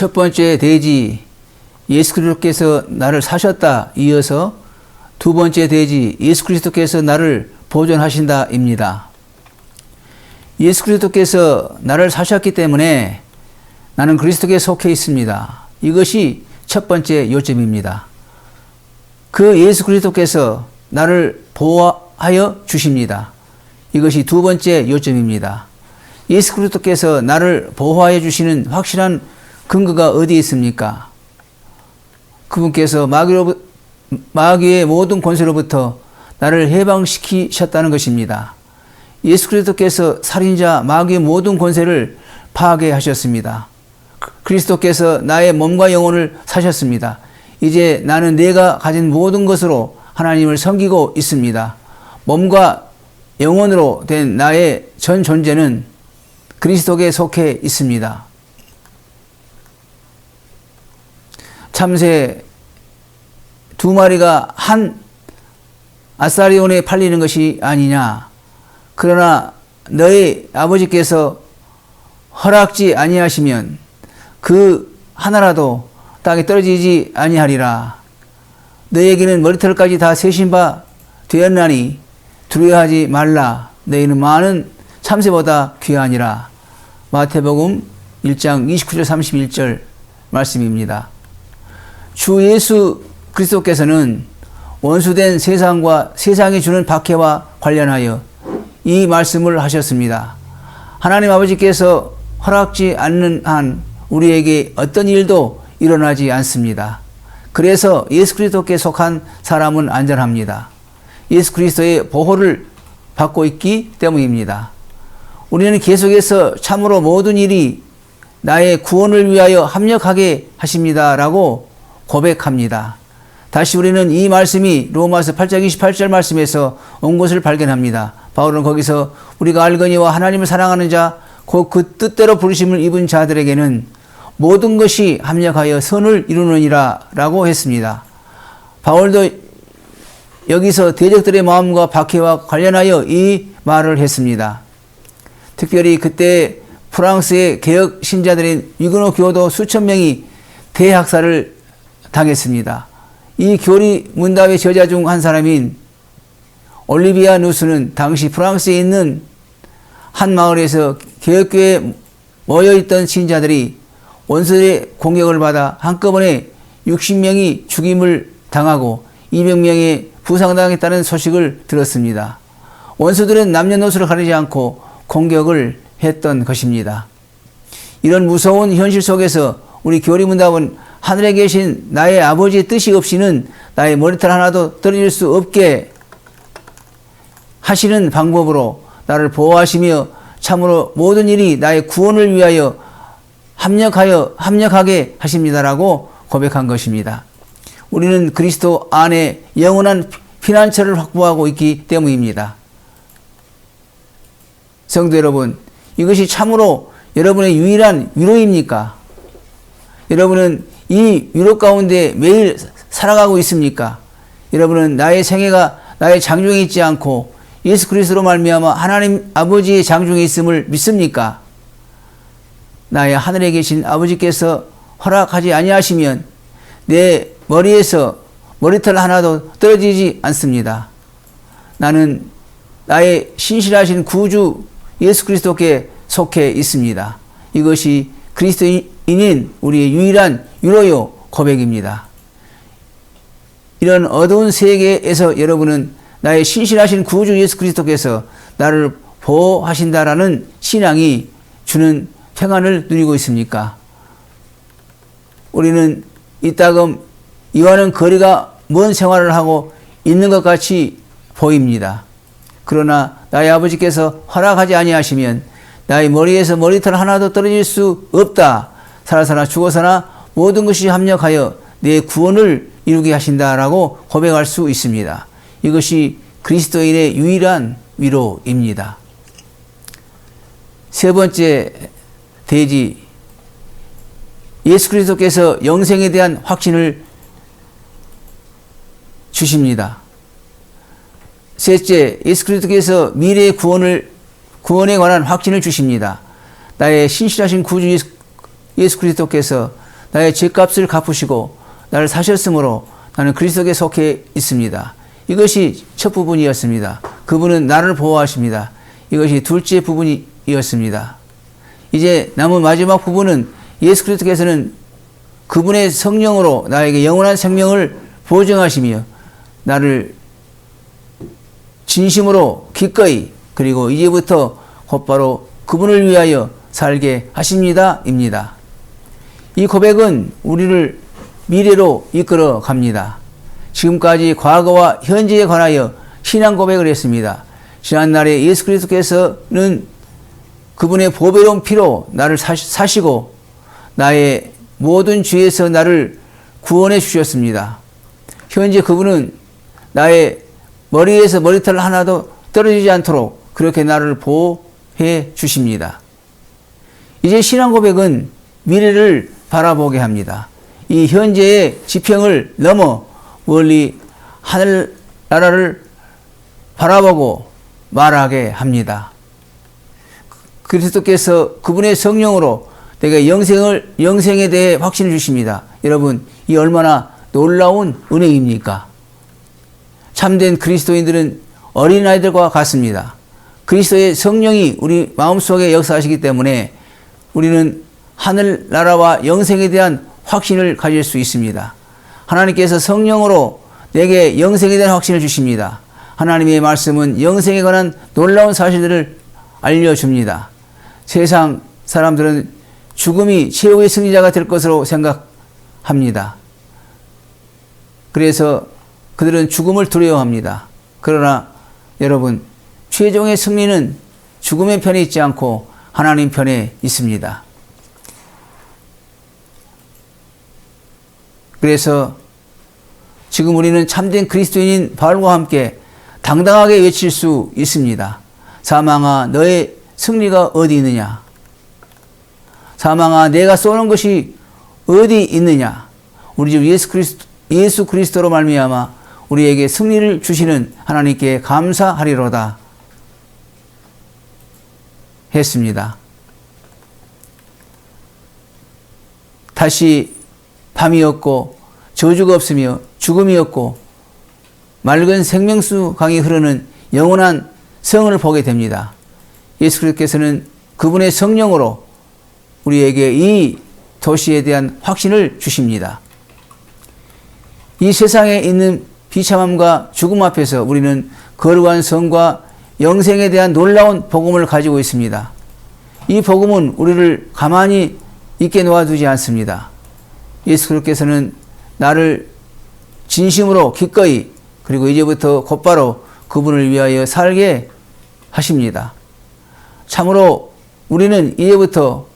첫 번째 대지 예수 그리스도께서 나를 사셨다 이어서 두 번째 대지 예수 그리스도께서 나를 보존하신다입니다. 예수 그리스도께서 나를 사셨기 때문에 나는 그리스도께 속해 있습니다. 이것이 첫 번째 요점입니다. 그 예수 그리스도께서 나를 보호하여 주십니다. 이것이 두 번째 요점입니다. 예수 그리스도께서 나를 보호하여 주시는 확실한 근거가 어디 있습니까? 그분께서 마귀로, 마귀의 모든 권세로부터 나를 해방시키셨다는 것입니다. 예수 그리스도께서 살인자 마귀의 모든 권세를 파괴하셨습니다. 그리스도께서 나의 몸과 영혼을 사셨습니다. 이제 나는 내가 가진 모든 것으로 하나님을 섬기고 있습니다. 몸과 영혼으로 된 나의 전 존재는 그리스도께 속해 있습니다. 참새 두 마리가 한 아사리온에 팔리는 것이 아니냐. 그러나 너희 아버지께서 허락지 아니하시면 그 하나라도 땅에 떨어지지 아니하리라. 너에게는 머리털까지 다 세신 바 되었나니 두려워하지 말라. 너희는 많은 참새보다 귀하니라. 마태복음 1장 29절 31절 말씀입니다. 주 예수 그리스도께서는 원수된 세상과 세상이 주는 박해와 관련하여 이 말씀을 하셨습니다. 하나님 아버지께서 허락지 않는 한 우리에게 어떤 일도 일어나지 않습니다. 그래서 예수 그리스도께 속한 사람은 안전합니다. 예수 그리스도의 보호를 받고 있기 때문입니다. 우리는 계속해서 참으로 모든 일이 나의 구원을 위하여 합력하게 하십니다라고 고백합니다. 다시 우리는 이 말씀이 로마서 8장 28절 말씀에서 온 것을 발견합니다. 바울은 거기서 우리가 알거니와 하나님을 사랑하는 자, 곧 그 뜻대로 부르심을 입은 자들에게는 모든 것이 합력하여 선을 이루느니라 라고 했습니다. 바울도 여기서 대적들의 마음과 박해와 관련하여 이 말을 했습니다. 특별히 그때 프랑스의 개혁 신자들인 위그노 교도 수천 명이 대학살을 당했습니다. 이 교리 문답의 저자 중 한 사람인 올리비아 누스는 당시 프랑스에 있는 한 마을에서 개혁교회에 모여있던 신자들이 원수의 공격을 받아 한꺼번에 60명이 죽임을 당하고 200명이 부상당했다는 소식을 들었습니다. 원수들은 남녀노소를 가리지 않고 공격을 했던 것입니다. 이런 무서운 현실 속에서 우리 교리문답은 하늘에 계신 나의 아버지의 뜻이 없이는 나의 머리털 하나도 떨어질 수 없게 하시는 방법으로 나를 보호하시며 참으로 모든 일이 나의 구원을 위하여 합력하여 합력하게 하십니다라고 고백한 것입니다. 우리는 그리스도 안에 영원한 피난처를 확보하고 있기 때문입니다. 성도 여러분, 이것이 참으로 여러분의 유일한 위로입니까? 여러분은 이 위로 가운데 매일 살아가고 있습니까? 여러분은 나의 생애가 나의 장중에 있지 않고 예수 그리스도로 말미암아 하나님 아버지의 장중에 있음을 믿습니까? 나의 하늘에 계신 아버지께서 허락하지 아니하시면 내 머리에서 머리털 하나도 떨어지지 않습니다. 나는 나의 신실하신 구주 예수 그리스도께 속해 있습니다. 이것이 그리스도인 인 우리의 유일한 유로요 고백입니다. 이런 어두운 세계에서 여러분은 나의 신실하신 구주 예수 그리스도께서 나를 보호하신다라는 신앙이 주는 평안을 누리고 있습니까? 우리는 이따금 이와는 거리가 먼 생활을 하고 있는 것 같이 보입니다. 그러나 나의 아버지께서 허락하지 아니하시면 나의 머리에서 머리털 하나도 떨어질 수 없다. 살아서나 죽어서나 모든 것이 합력하여 내 구원을 이루게 하신다라고 고백할 수 있습니다. 이것이 그리스도인의 유일한 위로입니다. 세 번째 대지 예수 그리스도께서 영생에 대한 확신을 주십니다. 셋째, 예수 그리스도께서 미래의 구원을 구원에 관한 확신을 주십니다. 나의 신실하신 구주 예수, 예수 그리스도께서 나의 죄값을 갚으시고 나를 사셨으므로 나는 그리스도께 속해 있습니다. 이것이 첫 부분이었습니다. 그분은 나를 보호하십니다. 이것이 둘째 부분이었습니다. 이제 남은 마지막 부분은 예수 그리스도께서는 그분의 성령으로 나에게 영원한 생명을 보증하시며 나를 진심으로 기꺼이 그리고 이제부터 곧바로 그분을 위하여 살게 하십니다. 입니다. 이 고백은 우리를 미래로 이끌어 갑니다. 지금까지 과거와 현재에 관하여 신앙 고백을 했습니다. 지난날에 예수 그리스도께서는 그분의 보배로운 피로 나를 사시고 나의 모든 죄에서 나를 구원해 주셨습니다. 현재 그분은 나의 머리에서 머리털 하나도 떨어지지 않도록 그렇게 나를 보호해 주십니다. 이제 신앙 고백은 미래를 바라보게 합니다. 이 현재의 지평을 넘어 멀리 하늘 나라를 바라보고 말하게 합니다. 그리스도께서 그분의 성령으로 내가 영생을 영생에 대해 확신을 주십니다. 여러분, 이 얼마나 놀라운 은혜입니까? 참된 그리스도인들은 어린아이들과 같습니다. 그리스도의 성령이 우리 마음속에 역사하시기 때문에 우리는 하늘나라와 영생에 대한 확신을 가질 수 있습니다. 하나님께서 성령으로 내게 영생에 대한 확신을 주십니다. 하나님의 말씀은 영생에 관한 놀라운 사실들을 알려줍니다. 세상 사람들은 죽음이 최후의 승리자가 될 것으로 생각합니다. 그래서 그들은 죽음을 두려워합니다. 그러나 여러분, 최종의 승리는 죽음의 편에 있지 않고 하나님 편에 있습니다. 그래서 지금 우리는 참된 그리스도인인 바울과 함께 당당하게 외칠 수 있습니다. 사망아, 너의 승리가 어디 있느냐? 사망아, 내가 쏘는 것이 어디 있느냐? 우리 주 예수 그리스도, 예수 그리스도로 말미암아 우리에게 승리를 주시는 하나님께 감사하리로다. 했습니다. 다시 밤이었고 저주가 없으며 죽음이었고 맑은 생명수 강이 흐르는 영원한 성을 보게 됩니다. 예수 그리스도께서는 그분의 성령으로 우리에게 이 도시에 대한 확신을 주십니다. 이 세상에 있는 비참함과 죽음 앞에서 우리는 거룩한 성과 영생에 대한 놀라운 복음을 가지고 있습니다. 이 복음은 우리를 가만히 있게 놓아두지 않습니다. 예수 그리스도께서는 나를 진심으로 기꺼이 그리고 이제부터 곧바로 그분을 위하여 살게 하십니다. 참으로 우리는 이제부터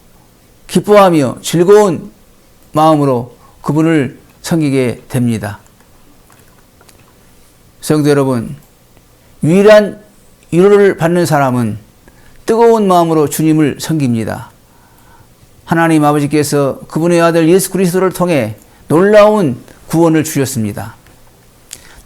기뻐하며 즐거운 마음으로 그분을 섬기게 됩니다. 성도 여러분, 유일한 위로를 받는 사람은 뜨거운 마음으로 주님을 섬깁니다. 하나님 아버지께서 그분의 아들 예수 그리스도를 통해 놀라운 구원을 주셨습니다.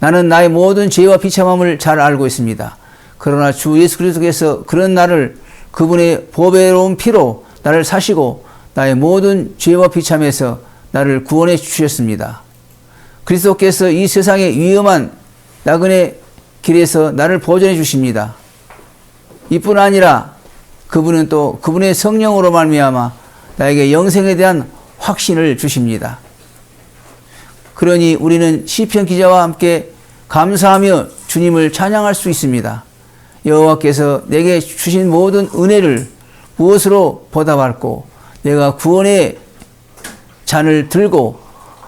나는 나의 모든 죄와 비참함을 잘 알고 있습니다. 그러나 주 예수 그리스도께서 그런 나를 그분의 보배로운 피로 나를 사시고 나의 모든 죄와 비참에서 나를 구원해 주셨습니다. 그리스도께서 이 세상의 위험한 나그네 길에서 나를 보존해 주십니다. 이뿐 아니라 그분은 또 그분의 성령으로 말미암아 나에게 영생에 대한 확신을 주십니다. 그러니 우리는 시편 기자와 함께 감사하며 주님을 찬양할 수 있습니다. 여호와께서 내게 주신 모든 은혜를 무엇으로 보답할고 내가 구원의 잔을 들고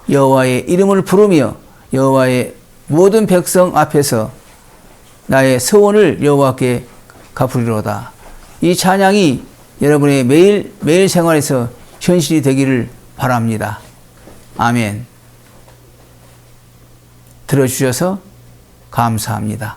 여호와의 이름을 부르며 여호와의 모든 백성 앞에서 나의 서원을 여호와께 갚으리로다. 이 찬양이 여러분의 매일 매일 생활에서 현실이 되기를 바랍니다. 아멘. 들어주셔서 감사합니다.